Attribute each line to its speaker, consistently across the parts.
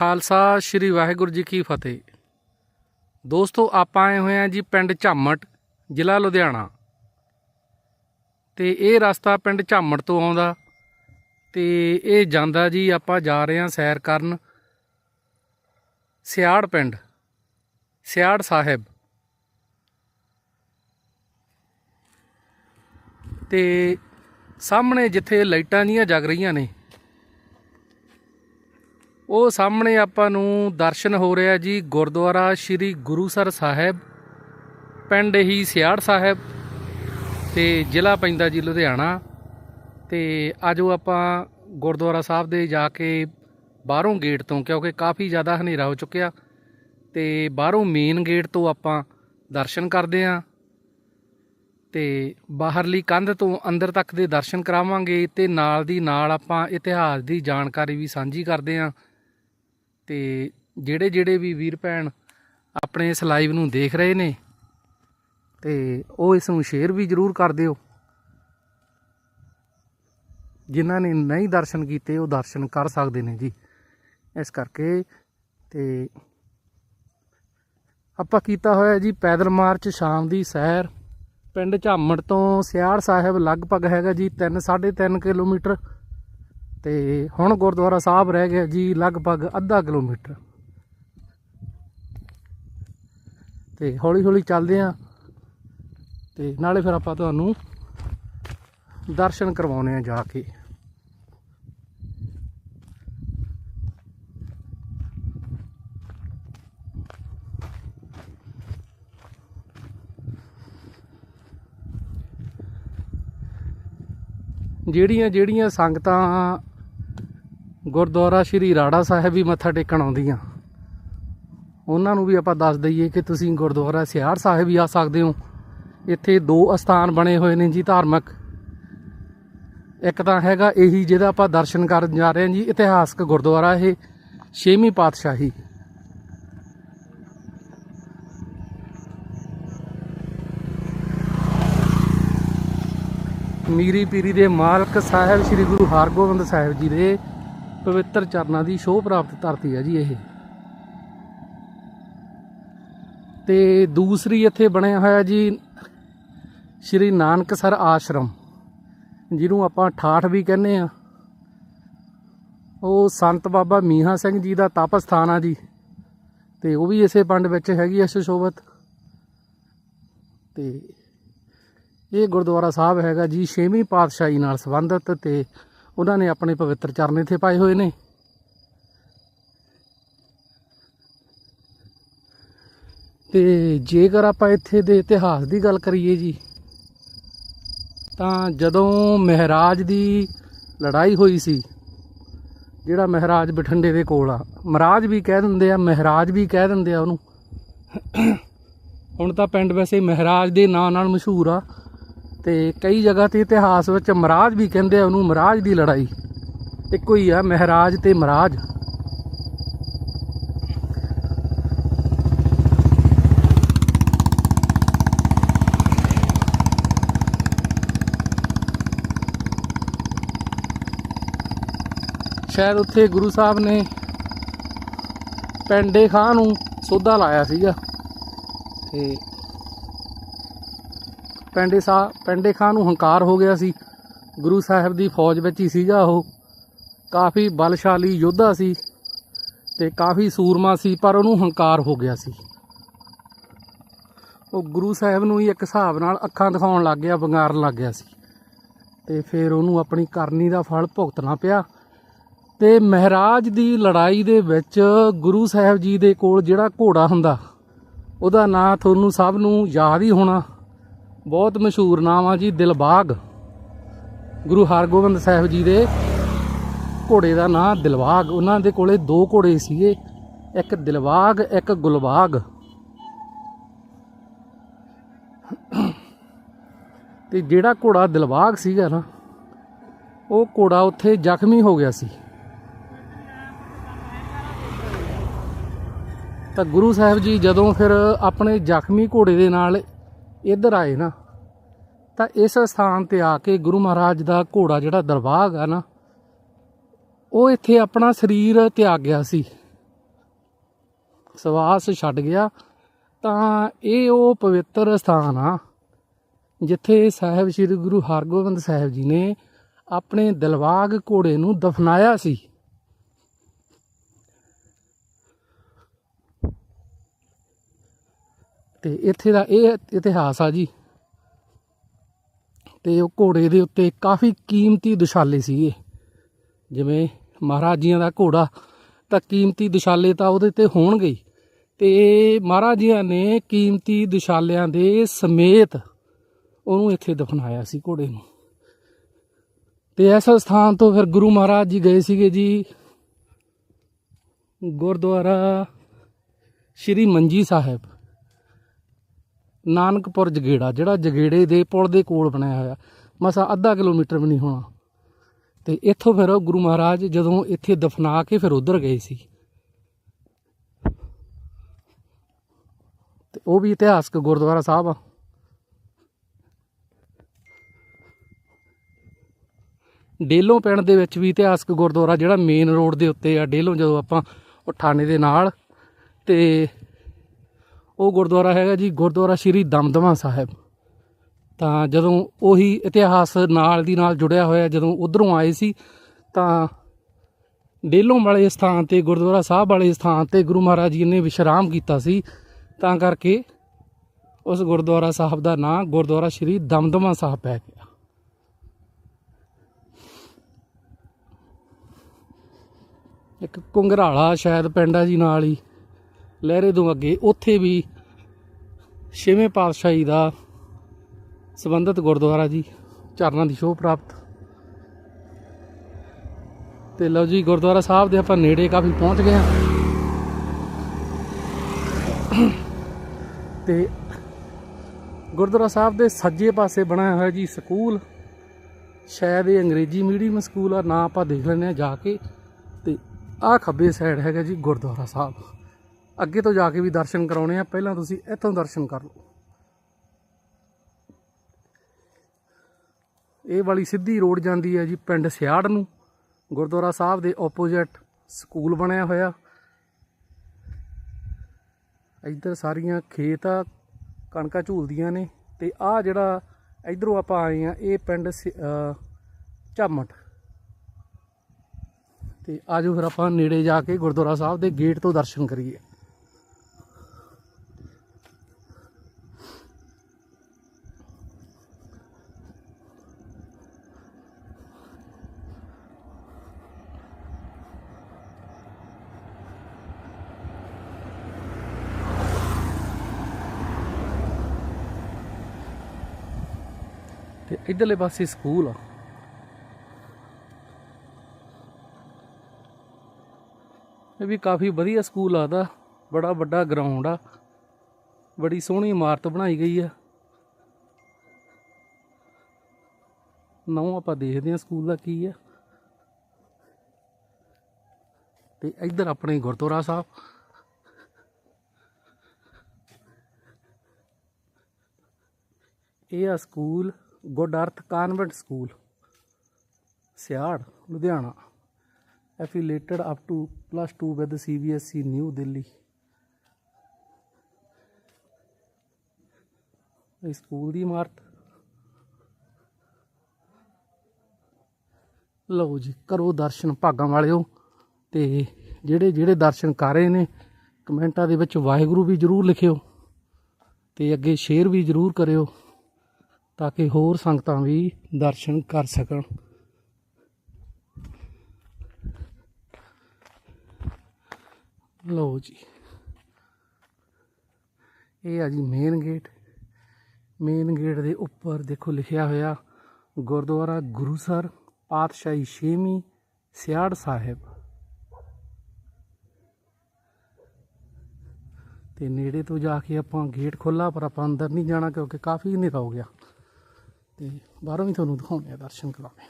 Speaker 1: ਖਾਲਸਾ ਸ੍ਰੀ ਵਾਹਿਗੁਰੂ ਜੀ ਕੀ ਫਤਿਹ। ਦੋਸਤੋ, ਆਪਾਂ ਆਏ ਹੋਏ ਆ ਜੀ ਪਿੰਡ ਝਾਮਟ, ਜ਼ਿਲ੍ਹਾ ਲੁਧਿਆਣਾ। ਤੇ ਇਹ ਰਸਤਾ ਪਿੰਡ ਝਾਮਟ ਤੋਂ ਆਉਂਦਾ ਤੇ ਇਹ ਜਾਂਦਾ ਜੀ ਆਪਾਂ ਜਾ ਰਹੇ ਹਾਂ ਸੈਰ ਕਰਨ ਸਿਆੜ ਪਿੰਡ, ਸਿਆੜ ਸਾਹਿਬ। ਤੇ ਸਾਹਮਣੇ ਜਿੱਥੇ ਲਾਈਟਾਂ ਜੀਆਂ ਜਗ ਰਹੀਆਂ ਨੇ ਉਹ ਸਾਹਮਣੇ ਆਪਾਂ ਨੂੰ ਦਰਸ਼ਨ ਹੋ ਰਿਹਾ ਜੀ ਗੁਰਦੁਆਰਾ ਸ੍ਰੀ ਗੁਰੂਸਰ ਸਾਹਿਬ, ਪਿੰਡ ਹੀ ਸਿਆੜ ਸਾਹਿਬ ਤੇ ਜ਼ਿਲ੍ਹਾ ਪੈਂਦਾ ਜੀ ਲੁਧਿਆਣਾ। ਤੇ ਉਹ ਆਪਾਂ ਗੁਰਦੁਆਰਾ ਸਾਹਿਬ ਦੇ ਜਾ ਕੇ ਬਾਹਰੋਂ ਗੇਟ ਤੋਂ, ਕਿਉਂਕਿ ਕਾਫੀ ਜ਼ਿਆਦਾ ਹਨੇਰਾ ਹੋ ਚੁੱਕਿਆ, ਤੇ ਬਾਹਰੋਂ ਮੇਨ ਗੇਟ ਤੋਂ ਆਪਾਂ ਦਰਸ਼ਨ ਕਰਦੇ ਆਂ ਤੇ ਬਾਹਰਲੀ ਕੰਧ ਤੋਂ ਅੰਦਰ ਤੱਕ ਦੇ ਦਰਸ਼ਨ ਕਰਾਵਾਂਗੇ ਤੇ ਨਾਲ ਦੀ ਨਾਲ ਆਪਾਂ ਇਤਿਹਾਸ ਦੀ ਜਾਣਕਾਰੀ ਵੀ ਸਾਂਝੀ ਕਰਦੇ ਆਂ ਤੇ ਜਿਹੜੇ ਜਿਹੜੇ ਵੀ ਵੀਰ ਭੈਣ ਆਪਣੇ ਇਸ ਲਾਈਵ ਨੂੰ ਦੇਖ ਰਹੇ ਨੇ, ਤੇ ਉਹ ਇਸ ਨੂੰ ਸ਼ੇਅਰ ਵੀ ਜਰੂਰ ਕਰ ਦਿਓ। ਜਿਨ੍ਹਾਂ ਨੇ ਨਹੀਂ ਦਰਸ਼ਨ ਕੀਤੇ, ਉਹ ਦਰਸ਼ਨ ਕਰ ਸਕਦੇ ਨੇ ਜੀ। ਇਸ ਕਰਕੇ ਤੇ ਆਪਾਂ ਕੀਤਾ ਹੋਇਆ ਜੀ ਪੈਦਲ ਮਾਰਚ ਸ਼ਾਮ ਦੀ ਸੈਰ। ਪਿੰਡ ਝਾਮੜ ਤੋਂ ਸਿਆੜ ਸਾਹਿਬ ਲਗਭਗ ਹੈਗਾ ਜੀ 3 3.5 ਕਿਲੋਮੀਟਰ। ਤੇ ਹੁਣ ਗੁਰਦੁਆਰਾ ਸਾਹਿਬ ਰਹਿ ਗਿਆ ਜੀ ਲਗਭਗ ਅੱਧਾ ਕਿਲੋਮੀਟਰ। ਤੇ ਹੌਲੀ ਹੌਲੀ ਚੱਲਦੇ ਆਂ। ਤੇ ਨਾਲੇ ਫਿਰ ਆਪਾਂ ਤੁਹਾਨੂੰ ਦਰਸ਼ਨ ਕਰਵਾਉਣੇ ਆ ਜਾ ਕੇ। ਜਿਹੜੀਆਂ ਜਿਹੜੀਆਂ ਸੰਗਤਾਂ ਗੁਰਦੁਆਰਾ ਸ਼੍ਰੀ ਰਾੜਾ ਸਾਹਿਬ ਵੀ ਮੱਥਾ ਟੇਕਣ ਆਉਂਦੀਆਂ। ਉਹਨਾਂ ਨੂੰ ਵੀ ਆਪਾਂ ਦੱਸ ਦਈਏ ਕਿ ਤੁਸੀਂ ਗੁਰਦੁਆਰਾ ਸਿਆੜ ਸਾਹਿਬ ਵੀ ਆ ਸਕਦੇ ਹੋ। ਇੱਥੇ ਦੋ ਅਸਥਾਨ ਬਣੇ ਹੋਏ ਨੇ ਜੀ ਧਾਰਮਿਕ। ਇੱਕ ਤਾਂ ਹੈਗਾ ਇਹੀ ਜਿਹਦਾ ਆਪਾਂ ਦਰਸ਼ਨ ਕਰਨ ਜਾ ਰਹੇ ਹਾਂ ਜੀ, ਇਤਿਹਾਸਕ ਗੁਰਦੁਆਰਾ ਇਹ, ਛੇਵੀਂ ਪਾਤਸ਼ਾਹੀ। ਮੀਰੀ ਪੀਰੀ ਦੇ ਮਾਲਕ ਸਾਹਿਬ, ਸ੍ਰੀ ਗੁਰੂ ਹਰਗੋਬਿੰਦ ਸਾਹਿਬ ਜੀ ਦੇ ਪਵਿੱਤਰ ਚਰਨਾਂ ਦੀ ਸ਼ੋਭ ਪ੍ਰਾਪਤ ਧਰਤੀ ਹੈ ਜੀ ਇਹ। ਤੇ ਦੂਸਰੀ ਇੱਥੇ ਬਣਿਆ ਹੋਇਆ ਜੀ ਸ੍ਰੀ ਨਾਨਕਸਰ ਆਸ਼ਰਮ, ਜਿਹਨੂੰ ਆਪਾਂ ਠਾਠ ਵੀ ਕਹਿੰਦੇ ਆ ਉਹ ਸੰਤ ਬਾਬਾ ਮੀਹਾ ਸਿੰਘ ਜੀ ਦਾ ਤਪ ਸਥਾਨ ਆ ਜੀ, ਤੇ ਉਹ ਵੀ ਇਸੇ ਪਿੰਡ ਵਿੱਚ ਹੈਗੀ ਐ ਸੁਸ਼ੋਭਤ। ਤੇ ਇਹ ਗੁਰਦੁਆਰਾ ਸਾਹਿਬ ਹੈਗਾ ਜੀ ਛੇਵੀਂ ਪਾਤਸ਼ਾਹੀ ਨਾਲ ਸੰਬੰਧਿਤ ਤੇ ਉਹਨਾਂ ਨੇ ਆਪਣੇ ਪਵਿੱਤਰ ਚਰਨ ਇੱਥੇ ਪਾਏ ਹੋਏ ਨੇ। ਤੇ ਜੇਕਰ ਆਪਾਂ ਇੱਥੇ ਦੇ ਇਤਿਹਾਸ ਦੀ ਗੱਲ ਕਰੀਏ ਜੀ, ਤਾਂ ਜਦੋਂ ਮਹਾਰਾਜ ਦੀ ਲੜਾਈ ਹੋਈ ਸੀ, ਜਿਹੜਾ ਮਹਾਰਾਜ ਬਠਿੰਡੇ ਦੇ ਕੋਲ ਆ ਮਹਾਰਾਜ ਵੀ ਕਹਿ ਦਿੰਦੇ ਆ, ਮਹਾਰਾਜ ਵੀ ਕਹਿ ਦਿੰਦੇ ਆ ਉਹਨੂੰ। ਹੁਣ ਤਾਂ ਪਿੰਡ ਵੈਸੇ ਮਹਾਰਾਜ ਦੇ ਨਾਂ ਨਾਲ ਮਸ਼ਹੂਰ ਆ ਤੇ ਕਈ ਜਗ੍ਹਾ ਤੇ ਇਤਿਹਾਸ ਵਿੱਚ ਮਹਾਰਾਜ ਵੀ ਕਹਿੰਦੇ ਆ, ਉਹਨੂੰ ਮਹਾਰਾਜ ਦੀ ਲੜਾਈ। ਇੱਕੋ ਹੀ ਆ, ਮਹਾਰਾਜ ਤੇ ਮਹਾਰਾਜ ਸ਼ਾਇਦ ਉੱਥੇ ਗੁਰੂ ਸਾਹਿਬ ਨੇ ਪੈਂਡੇ ਖਾਂ ਨੂੰ ਸੋਧਾ ਲਾਇਆ ਸੀਗਾ। ਤੇ ਪੈਂਡੇ ਸਾ ਪੈਂਡੇ ਖਾਂ ਨੂੰ ਹੰਕਾਰ ਹੋ ਗਿਆ ਸੀ। ਗੁਰੂ ਸਾਹਿਬ ਦੀ ਫੌਜ ਵਿੱਚ ਹੀ ਸੀਗਾ ਉਹ। ਕਾਫੀ ਬਲਸ਼ਾਲੀ ਯੋਧਾ ਸੀ ਤੇ ਕਾਫੀ ਸੂਰਮਾ ਸੀ, ਪਰ ਉਹਨੂੰ ਹੰਕਾਰ ਹੋ ਗਿਆ ਸੀ। ਉਹ ਗੁਰੂ ਸਾਹਿਬ ਨੂੰ ਹੀ ਇੱਕ ਹਿਸਾਬ ਨਾਲ ਅੱਖਾਂ ਦਿਖਾਉਣ ਲੱਗ ਗਿਆ, ਵੰਗਾਰਨ ਲੱਗ ਗਿਆ ਸੀ। ਤੇ ਫਿਰ ਉਹਨੂੰ ਆਪਣੀ ਕਰਨੀ ਦਾ ਫਲ ਭੁਗਤਣਾ ਪਿਆ। ਤੇ ਮਹਾਰਾਜ ਦੀ ਲੜਾਈ ਦੇ ਵਿੱਚ ਗੁਰੂ ਸਾਹਿਬ ਜੀ ਦੇ ਕੋਲ ਜਿਹੜਾ ਘੋੜਾ ਹੁੰਦਾ, ਉਹਦਾ ਨਾਂ ਤੁਹਾਨੂੰ ਸਭ ਨੂੰ ਯਾਦ ਹੀ ਹੋਣਾ। ਬਹੁਤ ਮਸ਼ਹੂਰ ਨਾਮ ਆ ਜੀ ਦਿਲਬਾਗ। ਗੁਰੂ ਹਰਗੋਬਿੰਦ ਸਾਹਿਬ ਜੀ ਦੇ ਘੋੜੇ ਦਾ ਨਾਂ ਦਿਲਬਾਗ। ਉਹਨਾਂ ਦੇ ਕੋਲੇ ਦੋ ਘੋੜੇ ਸੀਗੇ, ਇੱਕ ਦਿਲਬਾਗ, ਇੱਕ ਗੁਲਬਾਗ। ਤੇ ਜਿਹੜਾ ਘੋੜਾ ਦਿਲਬਾਗ ਸੀਗਾ ਨਾ, ਉਹ ਘੋੜਾ ਉੱਥੇ ਜ਼ਖਮੀ ਹੋ ਗਿਆ ਸੀ। ਤਾਂ ਗੁਰੂ ਸਾਹਿਬ ਜੀ ਜਦੋਂ ਫਿਰ ਆਪਣੇ ਜ਼ਖਮੀ ਘੋੜੇ ਦੇ ਨਾਲ ਇੱਧਰ ਆਏ ਨਾ, ਤਾਂ ਇਸ ਸਥਾਨ ਤੇ ਆ ਕੇ ਗੁਰੂ ਮਹਾਰਾਜ ਦਾ ਘੋੜਾ ਜਿਹੜਾ ਦਰਬਾਗ ਆ ਨਾ, ਉਹ ਇੱਥੇ ਆਪਣਾ ਸਰੀਰ ਤਿਆਗ ਗਿਆ ਸੀ। ਸਵਾਸ ਛੱਡ ਗਿਆ, ਤਾਂ ਇਹ ਉਹ ਪਵਿੱਤਰ ਸਥਾਨ ਆ, ਜਿੱਥੇ ਸਾਹਿਬ ਸ੍ਰੀ ਗੁਰੂ ਹਰਗੋਬਿੰਦ ਸਾਹਿਬ ਜੀ ਨੇ ਆਪਣੇ ਦਿਲਵਾਗ ਘੋੜੇ ਨੂੰ ਦਫਨਾਇਆ ਸੀ। ਤੇ ਇੱਥੇ ਦਾ ਇਹ ਇਤਿਹਾਸ ਆ ਜੀ। ਤੇ ਉਹ ਘੋੜੇ ਦੇ ਉੱਤੇ ਕਾਫੀ ਕੀਮਤੀ ਦੁਸ਼ਾਲੇ ਸੀਗੇ। ਜਿਵੇਂ ਮਹਾਰਾਜੀਆਂ ਦਾ ਘੋੜਾ ਤਾਂ ਕੀਮਤੀ ਦੁਸ਼ਾਲੇ ਤਾਂ ਉਹਦੇ ਤੇ ਹੋਣਗੇ ਹੀ। ਤੇ ਮਹਾਰਾਜ ਜੀਆਂ ਨੇ ਕੀਮਤੀ ਦੁਸ਼ਾਲਿਆਂ ਦੇ ਸਮੇਤ ਉਹਨੂੰ ਇੱਥੇ ਦਫਨਾਇਆ ਸੀ ਘੋੜੇ ਨੂੰ। ਤੇ ਇਸ ਸਥਾਨ ਤੋਂ ਫਿਰ ਗੁਰੂ ਮਹਾਰਾਜ ਜੀ ਗਏ ਸੀਗੇ ਜੀ ਗੁਰਦੁਆਰਾ ਸ਼੍ਰੀ ਮੰਜੀ ਸਾਹਿਬ। ਨਾਨਕਪੁਰ ਜਗੇੜਾ, ਜਿਹੜਾ ਜਗੇੜੇ ਦੇ ਪੁਲ ਦੇ ਕੋਲ ਬਣਾਇਆ ਹੋਇਆ। ਮਸਾ ਅੱਧਾ ਕਿਲੋਮੀਟਰ ਵੀ ਨਹੀਂ ਹੋਣਾ। ਤੇ ਇੱਥੋਂ ਫਿਰ ਗੁਰੂ ਮਹਾਰਾਜ ਜਦੋਂ ਇੱਥੇ ਦਫਨਾ ਕੇ ਫਿਰ ਉਧਰ ਗਏ ਸੀ। ਤੇ ਉਹ ਵੀ ਇਤਿਹਾਸਕ ਗੁਰਦੁਆਰਾ ਸਾਹਿਬ ਆ। ਡੇਲੋਂ ਪਿੰਡ ਦੇ ਵਿੱਚ ਵੀ ਇਤਿਹਾਸਕ ਗੁਰਦੁਆਰਾ ਜਿਹੜਾ ਮੇਨ ਰੋਡ ਦੇ ਉੱਤੇ ਆ। ਡੇਲੋਂ ਜਦੋਂ ਆਪਾਂ ਉਹ ਥਾਣੇ ਦੇ ਨਾਲ ਤੇ ਉਹ ਗੁਰਦੁਆਰਾ ਹੈਗਾ ਜੀ, ਗੁਰਦੁਆਰਾ ਸ਼੍ਰੀ ਦਮਦਮਾ ਸਾਹਿਬ। ਤਾਂ ਜਦੋਂ ਉਹੀ ਇਤਿਹਾਸ ਨਾਲ ਦੀ ਨਾਲ ਜੁੜਿਆ ਹੋਇਆ, ਜਦੋਂ ਉਧਰੋਂ ਆਏ ਸੀ, ਤਾਂ ਡੇਲੋਂ ਵਾਲੇ ਸਥਾਨ ਤੇ, ਗੁਰਦੁਆਰਾ ਸਾਹਿਬ ਵਾਲੇ ਸਥਾਨ ਤੇ ਗੁਰੂ ਮਹਾਰਾਜ ਜੀ ਨੇ ਵਿਸ਼ਰਾਮ ਕੀਤਾ ਸੀ। ਤਾਂ ਕਰਕੇ ਉਸ ਗੁਰਦੁਆਰਾ ਸਾਹਿਬ ਦਾ ਨਾਂ ਗੁਰਦੁਆਰਾ ਸ਼੍ਰੀ ਦਮਦਮਾ ਸਾਹਿਬ ਪੈ ਗਿਆ। ਇੱਕ ਕੁੰਗਰਾਲਾ ਸ਼ਾਇਦ ਪਿੰਡ ਆ ਜੀ ਨਾਲ ਹੀ। ਲਹਿਰੇ ਤੋਂ ਅੱਗੇ ਉੱਥੇ ਵੀ ਛੇਵੇਂ ਪਾਤਸ਼ਾਹੀ ਦਾ ਸੰਬੰਧਿਤ ਗੁਰਦੁਆਰਾ ਜੀ ਚਰਨਾਂ ਦੀ ਸ਼ੋਭ ਪ੍ਰਾਪਤ। ਤੇ ਲਓ ਜੀ, ਗੁਰਦੁਆਰਾ ਸਾਹਿਬ ਦੇ ਆਪਾਂ ਨੇੜੇ ਕਾਫੀ ਪਹੁੰਚ ਗਏ ਹਾਂ। ਤੇ ਗੁਰਦੁਆਰਾ ਸਾਹਿਬ ਦੇ ਸੱਜੇ ਪਾਸੇ ਬਣਾਇਆ ਹੋਇਆ ਜੀ ਸਕੂਲ। ਸ਼ਾਇਦ ਇਹ ਅੰਗਰੇਜ਼ੀ ਮੀਡੀਅਮ ਸਕੂਲ ਆ, ਨਾ ਆਪਾਂ ਦੇਖ ਲੈਂਦੇ ਆ ਜਾ ਕੇ। ਤੇ ਆਹ ਖੱਬੇ ਸਾਈਡ ਹੈਗਾ ਜੀ ਗੁਰਦੁਆਰਾ ਸਾਹਿਬ। ਅੱਗੇ ਤੋਂ ਜਾ ਕੇ ਵੀ ਦਰਸ਼ਨ ਕਰਾਉਣੇ ਆ, ਪਹਿਲਾਂ ਤੁਸੀਂ ਇੱਥੋਂ ਦਰਸ਼ਨ ਕਰ ਲਓ। ਇਹ ਵਾਲੀ ਸਿੱਧੀ ਰੋਡ ਜਾਂਦੀ ਹੈ ਜੀ ਪਿੰਡ ਸਿਆੜ ਨੂੰ। ਗੁਰਦੁਆਰਾ ਸਾਹਿਬ ਦੇ ਆਪੋਜ਼ਿਟ ਸਕੂਲ ਬਣਿਆ ਹੋਇਆ। ਇੱਧਰ ਸਾਰੀਆਂ ਖੇਤ ਆ, ਕਣਕਾਂ ਝੂਲਦੀਆਂ ਨੇ ਤੇ ਆਹ ਜਿਹੜਾ ਇਧਰੋਂ ਆਪਾਂ ਆਏ ਆ, ਇਹ ਪਿੰਡ ਸਿ- ਝਾਮਟ। ਤੇ ਆਜੋ ਫਿਰ ਆਪਾਂ ਨੇੜੇ ਜਾ ਕੇ ਗੁਰਦੁਆਰਾ ਸਾਹਿਬ ਦੇ ਗੇਟ ਤੋਂ ਦਰਸ਼ਨ ਕਰੀਏ। ਇਧਰਲੇ ਪਾਸੇ ਸਕੂਲ ਆ। ਇਹ ਵੀ ਕਾਫੀ ਵਧੀਆ ਸਕੂਲ ਆਦਾ ਬੜਾ ਵੱਡਾ ਗਰਾਊਂਡ ਆ। ਬੜੀ ਸੋਹਣੀ ਇਮਾਰਤ ਬਣਾਈ ਗਈ ਆ। ਨੌ ਆਪਾਂ ਦੇਖਦੇ ਆ ਸਕੂਲ ਦਾ ਕੀ ਆ। ਤੇ ਇੱਧਰ ਆਪਣੇ ਗੁਰਦੁਆਰਾ ਸਾਹਿਬ। ਇਹ ਆ school. Good Arth convent school, Siar, Ludhiana affiliated up to plus 2 with the CBSE New Delhi ਇਹ ਸਕੂਲ ਦੀ ਇਮਾਰਤ। ਲਓ ਜੀ, ਕਰੋ ਦਰਸ਼ਨ ਭਾਗਾਂ ਵਾਲਿਓ, ਤੇ ਜਿਹੜੇ ਜਿਹੜੇ ਦਰਸ਼ਨ ਕਰ ਰਹੇ ਨੇ, ਕਮੈਂਟਾਂ ਦੇ ਵਿੱਚ ਵਾਹਿਗੁਰੂ ਵੀ ਜਰੂਰ ਲਿਖਿਓ, ਤੇ ਅੱਗੇ ਸ਼ੇਅਰ ਵੀ ਜਰੂਰ ਕਰਿਓ। ਤਾਂ ਕਿ ਹੋਰ ਸੰਗਤਾਂ ਵੀ ਦਰਸ਼ਨ ਕਰ ਸਕਣ। ਲਓ ਜੀ। ਇਹ ਆ ਜੀ ਮੇਨ ਗੇਟ ਮੇਨ ਗੇਟ ਦੇ ਉੱਪਰ ਦੇਖੋ ਲਿਖਿਆ ਹੋਇਆ, ਗੁਰਦੁਆਰਾ ਗੁਰੂਸਰ ਪਾਤਸ਼ਾਹੀ ਛੇਵੀਂ, ਸਿਆੜ ਸਾਹਿਬ। ਤੇ ਨੇੜੇ ਤੋਂ ਜਾ ਕੇ ਆਪਾਂ ਗੇਟ ਖੋਲਾ ਪਰ ਆਪਾਂ ਅੰਦਰ ਨਹੀਂ ਜਾਣਾ ਕਿਉਂਕਿ ਕਾਫੀ ਹਨੇਰਾ ਹੋ ਗਿਆ। ਤੇ ਬਾਹਰੋਂ ਵੀ ਤੁਹਾਨੂੰ ਦਿਖਾਉਣੇ ਆ ਦਰਸ਼ਨ ਕਰਾਉਣੇ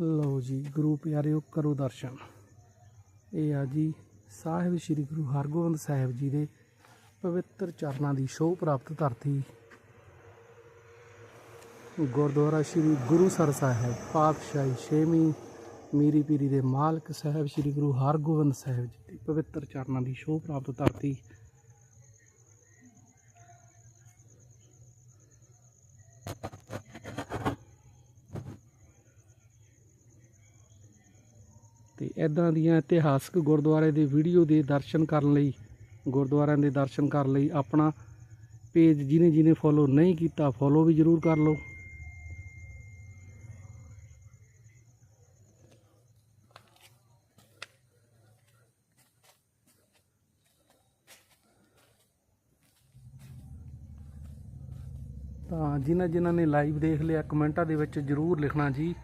Speaker 1: ਲਓ ਜੀ, ਗੁਰੂ ਪਿਆਰਿਓ, ਕਰੋ ਦਰਸ਼ਨ। ਇਹ ਆ ਜੀ ਸਾਹਿਬ ਸ੍ਰੀ ਗੁਰੂ ਹਰਗੋਬਿੰਦ ਸਾਹਿਬ ਜੀ ਦੇ ਪਵਿੱਤਰ ਚਰਨਾਂ ਦੀ ਸ਼ੋਅ ਪ੍ਰਾਪਤ ਧਰਤੀ। ਗੁਰਦੁਆਰਾ ਸ੍ਰੀ ਗੁਰੂਸਰ ਸਾਹਿਬ, ਪਾਤਸ਼ਾਹੀ ਛੇਵੀਂ ਮੀਰੀ ਪੀਰੀ ਦੇ ਮਾਲਕ ਸਾਹਿਬ ਸ੍ਰੀ ਗੁਰੂ ਹਰਗੋਬਿੰਦ ਸਾਹਿਬ ਜੀ ਦੀ ਪਵਿੱਤਰ ਚਰਨਾਂ ਦੀ ਸ਼ੋਭ ਪ੍ਰਾਪਤ ਧਰਤੀ। ਤੇ ਇਦਾਂ ਦੀਆਂ ਇਤਿਹਾਸਕ ਗੁਰਦੁਆਰੇ ਦੇ ਵੀਡੀਓ ਦੇ ਦਰਸ਼ਨ ਕਰਨ ਲਈ, ਗੁਰਦੁਆਰਿਆਂ ਦੇ ਦਰਸ਼ਨ ਕਰਨ ਲਈ ਆਪਣਾ ਪੇਜ ਜਿਹਨੇ ਜਿਹਨੇ ਫੋਲੋ ਨਹੀਂ ਕੀਤਾ ਫੋਲੋ ਵੀ ਜਰੂਰ ਕਰ ਲਓ। ਤਾਂ ਜਿਨ੍ਹਾਂ ਜਿਨ੍ਹਾਂ ਨੇ ਲਾਈਵ ਦੇਖ ਲਿਆ, ਕਮੈਂਟਾਂ ਦੇ ਵਿੱਚ ਜਰੂਰ ਲਿਖਣਾ ਜੀ।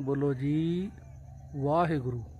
Speaker 1: ਬੋਲੋ ਜੀ। ਵਾਹਿਗੁਰੂ।